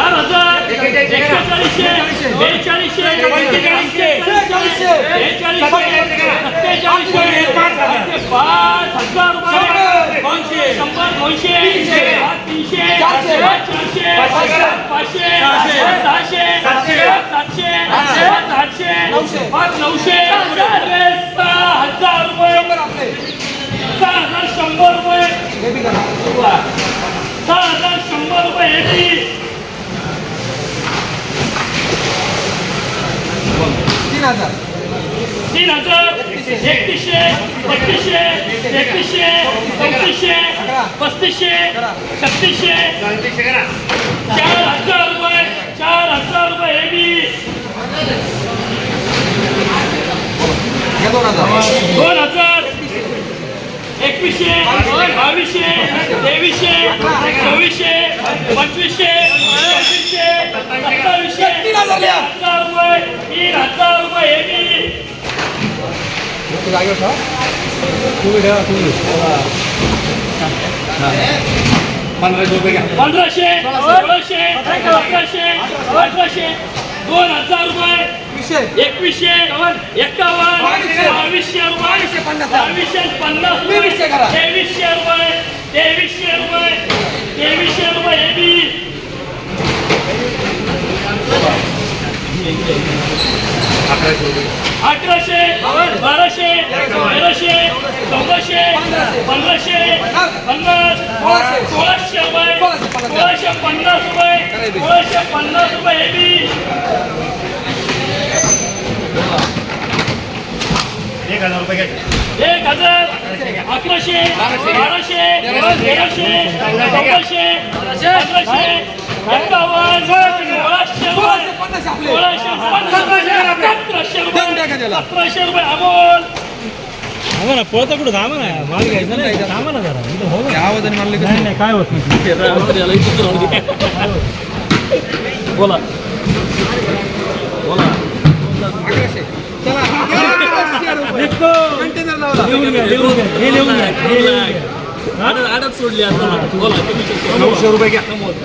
चार हजार एकेचाळीसशे बेचाळीसशे पंचेचाळीसशे बेचाळीसशे सत्तेचाळीसशे पाच हजार रुपये दोनशे शंभर दोनशे पाच तीनशे पाच चारशे पाचशे पाचशे सहाशे सातशे सातशे आठशे आठशे पाच नऊशे सहा हजार रुपये सहा हजार शंभर रुपये सहा हजार शंभर रुपये हे ती तीन हजार. तीन हजार एकतीसशे बत्तीसशे एकतीसशे चौतीसशे पस्तीसशे छत्तीसशे. चार हजार रुपये चार हजार रुपये हे बी. दोन हजार. दोन हजार. एकवीसशे बावीसशे तेवीसशे चोवीसशे पंचवीसशे सव्वीसशे सत्तावीसशे तीन हजार द्या. हजार रुपये तीन हजार रुपये हे बी तू जागेवर ठेवा. तुम्ही ठेवा तुम्ही पंधराशे रुपये घ्या. पंधराशे सोळाशे. अठराशे अठराशे दोन हजार रुपये. एकवीसशे. एकावन्न बावीसशे. बावीसशे रुपये. बावीसशे पन्नास. रुपये. तेवीसशे रुपये तेवीसशे रुपये तेवीसशे रुपये हे बी. अठराशे बाराशे तेराशे चौदाशे पंधराशे पन्नास सोळाशे. सोळाशे रुपये सोळाशे पन्नास. रुपये. सोळाशे पन्नास रुपये हे बी एक हजार रुपये एक हजार अकराशे बाराशे तेराशे चौदाशे पंधराशे एकावन्न सोळाशे पन्नास सतराशे देऊन टाका रुपये त्याला. सतराशे रुपये अमोल थांबा ना पळता कुठं? थांबा ना. माल घ्यायचा नाही. थांबा ना जरा. इथं हो या आवाजाने मानले नाही नाही काय होत नाही. बोला. बोला. अकराशे चला निघतो. कंटेनर लावला. लिहून घ्या लिहून घ्या हे लिहून घ्या हे लिहून घ्या. आडत आडत सोडली आता. बोला. नऊशे रुपये घ्या. बोला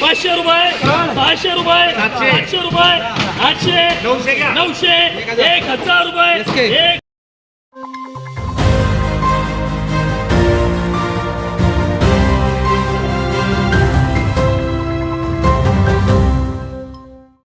पाचशे रुपये सहाशे रुपये सातशे. रुपये आठशे नऊशे नऊशे एक हजार रुपये